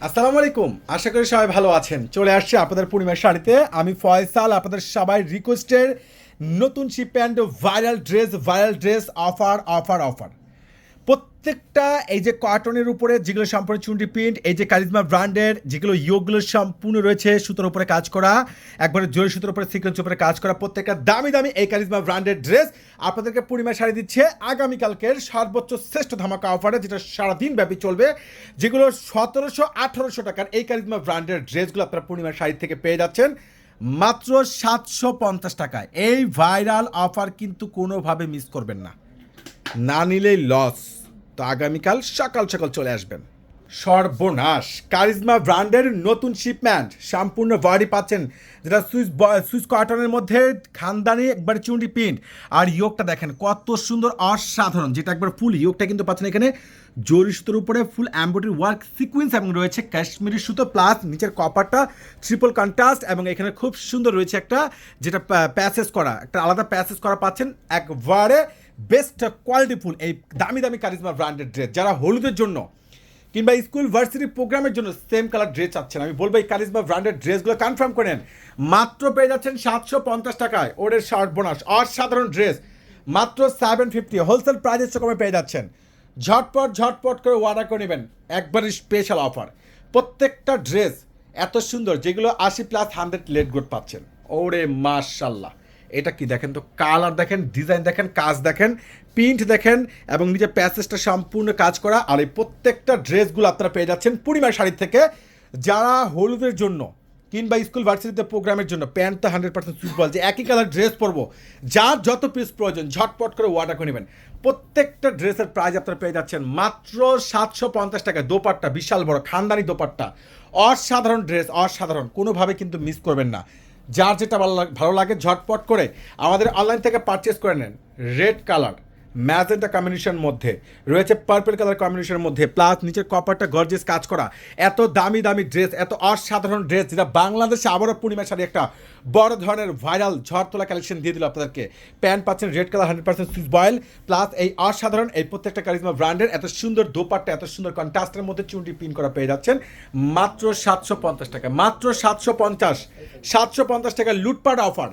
আসসালামু আলাইকুম। আশা করি সবাই ভালো আছেন। চলে আসছে আপনাদের পূর্ণিমার শাড়িতে। আমি ফয়সাল, আপনাদের সবাই রিকোয়েস্টের নতুন sheep pant viral dress viral dress offer offer offer প্রত্যেকটা এই যে কটনের উপরে যেগুলো সম্পূর্ণ চুনরি প্রিন্ট এই যে কারিজমা ব্র্যান্ডের যেগুলো ইয়োগগুলো সম্পূর্ণ রয়েছে সুতোর উপরে কাজ করা, একবারে জরি সুতোর উপরে সিকোয়েন্স উপরে কাজ করা, প্রত্যেকটা দামি দামি এই কারিজমা ব্র্যান্ডের ড্রেস আপনাদেরকে পূর্ণিমা শাড়ি দিচ্ছে আগামীকালকের সর্বোচ্চ শ্রেষ্ঠ ধামাকা অফারে যেটা সারাদিন ব্যাপী চলবে, যেগুলো সতেরোশো আঠারোশো টাকার এই কারিজমা ব্র্যান্ডের ড্রেসগুলো আপনারা পূর্ণিমা শাড়ি থেকে পেয়ে যাচ্ছেন। মাত্র সাতশো পঞ্চাশ টাকায়। এই ভাইরাল অফার কিন্তু কোনোভাবে মিস করবেন না। না নিলেই লস তো আগামীকাল সকাল সকাল চলে আসবেন। সর্বনাশ। কারিজমা ব্র্যান্ডের নতুন শিপম্যান্ট সম্পূর্ণ বডি পাচ্ছেন। যেটা সুইস সুইচ কটনের মধ্যে খানদানি, একবার চুন্ডি প্রিন্ট আর ইয়োগটা দেখেন, কত সুন্দর, অসাধারণ। যেটা একবার ফুল ইয়োগটা কিন্তু পাচ্ছেন এখানে। জরি সুতোর উপরে ফুল অ্যাম্বোডারি ওয়ার্ক সিকুয়েন্স এবং রয়েছে কাশ্মীরি সুতো প্লাস নিচের কপারটা ট্রিপল কন্ট্রাস্ট এবং এখানে খুব সুন্দর রয়েছে একটা, যেটা প্যাসেজ করা, একটা আলাদা প্যাসেজ করা পাচ্ছেন একবারে বেস্ট কোয়ালিটিফুল এই দামি দামি কারিজমা ব্র্যান্ডেড ড্রেস যারা হলুদের জন্য কিংবা স্কুল ভার্সিটি প্রোগ্রামের জন্য সেম কালার ড্রেস চাচ্ছেন। আমি বলব এই কারিজমা ব্র্যান্ডেড ড্রেসগুলো কনফার্ম করেন মাত্র পেয়ে যাচ্ছেন সাতশো পঞ্চাশ টাকায়। ওরের শার্ট বোনাস অসাধারণ ড্রেস মাত্র সেভেন ফিফটি হোলসেল প্রাইজের কমে পেয়ে যাচ্ছেন। ঝটপট ঝটপট করে অর্ডার করে নেবেন। একবারই স্পেশাল অফার প্রত্যেকটা ড্রেস এত সুন্দর, যেগুলো আশি প্লাস হান্ড্রেড লেট গুড পাচ্ছেন। ওরে মাশাল্লাহ। এটা কি দেখেন তো? কালার দেখেন ডিজাইন দেখেন, কাজ দেখেন প্রিন্ট দেখেন, এবং নিজের প্যাসেজটা সম্পূর্ণ কাজ করা। আর এই প্রত্যেকটা ড্রেসগুলো আপনারা পেয়ে যাচ্ছেন পূর্ণিমা শাড়ি থেকে। যারা হলুদের জন্য কিংবা স্কুল ভার্সিটিতে প্রোগ্রামের জন্য প্যান্টটা হান্ড্রেড পার্সেন্ট সুইটবল যে একই কালার ড্রেস পরবো, যার যত পিস প্রয়োজন, ঝটপট করে অর্ডার করে নেবেন। প্রত্যেকটা ড্রেসের প্রাইস আপনারা পেয়ে যাচ্ছেন মাত্র সাতশো পঞ্চাশ টাকা। দোপাট্টা, বিশাল বড়, খানদানি দোপাট্টা। অসাধারণ ড্রেস অসাধারণ। কোনোভাবে কিন্তু মিস করবেন না। যার যেটা ভালো ভালো লাগে ঝটপট করে আমাদের অনলাইন থেকে পারচেস করে নেন। রেড কালার ম্যাজেন্টা কম্বিনেশন মধ্যে, রয়েছে পার্পল কালার কম্বিনেশনের মধ্যে প্লাস নিচের কপারটা গর্জেস কাজ করা। এত দামি দামি ড্রেস এত অসাধারণ ড্রেস যেটা বাংলাদেশে আবারও পূর্ণিমা শাড়ি একটা বড় ধরনের ভাইরাল ঝড় তোলা কালেকশন দিয়ে দিল আপনাদেরকে। প্যান্ট পাচ্ছেন red colour hundred percent switch boil plus এই অসাধারণ এই প্রত্যেকটা কারিজমা ব্র্যান্ডের এত সুন্দর দোপাট্টা, এত সুন্দর কন্ট্রাস্টের মধ্যে চুনটি পিন করা পেয়ে যাচ্ছেন। মাত্র সাতশো পঞ্চাশ টাকা, মাত্র সাতশো পঞ্চাশ সাতশো পঞ্চাশ টাকা লুটপাট অফার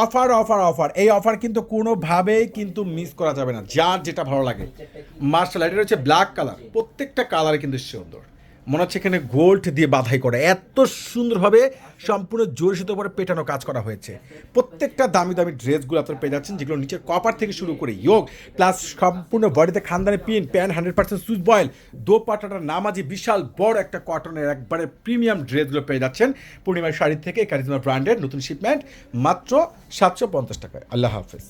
অফার অফার অফার। এই অফার কিন্তু কোনোভাবেই কিন্তু মিস করা যাবে না যার যেটা ভালো লাগে। মার্শাল এটা হচ্ছে ব্ল্যাক কালার প্রত্যেকটা কালার কিন্তু সুন্দর মনে হচ্ছে এখানে গোল্ড দিয়ে বাধাই করা। এত সুন্দরভাবে সম্পূর্ণ জোর উপরে পেটানো কাজ করা হয়েছে। প্রত্যেকটা দামি দামি ড্রেসগুলো আপনারা পেয়ে যাচ্ছেন, যেগুলো নিচের কপার থেকে শুরু করে ইয়োগ, প্লাস সম্পূর্ণ বডিতে খানদানি pin pant hundred percent switch boil দো পাটাটা নামাজি বিশাল বড় একটা কটনের একবারে প্রিমিয়াম ড্রেসগুলো পেয়ে যাচ্ছেন। পূর্ণিমার শাড়ি থেকে কারিজমা ব্র্যান্ডের নতুন শিপমেন্ট মাত্র সাতশো পঞ্চাশ টাকায়। আল্লাহ হাফেজ।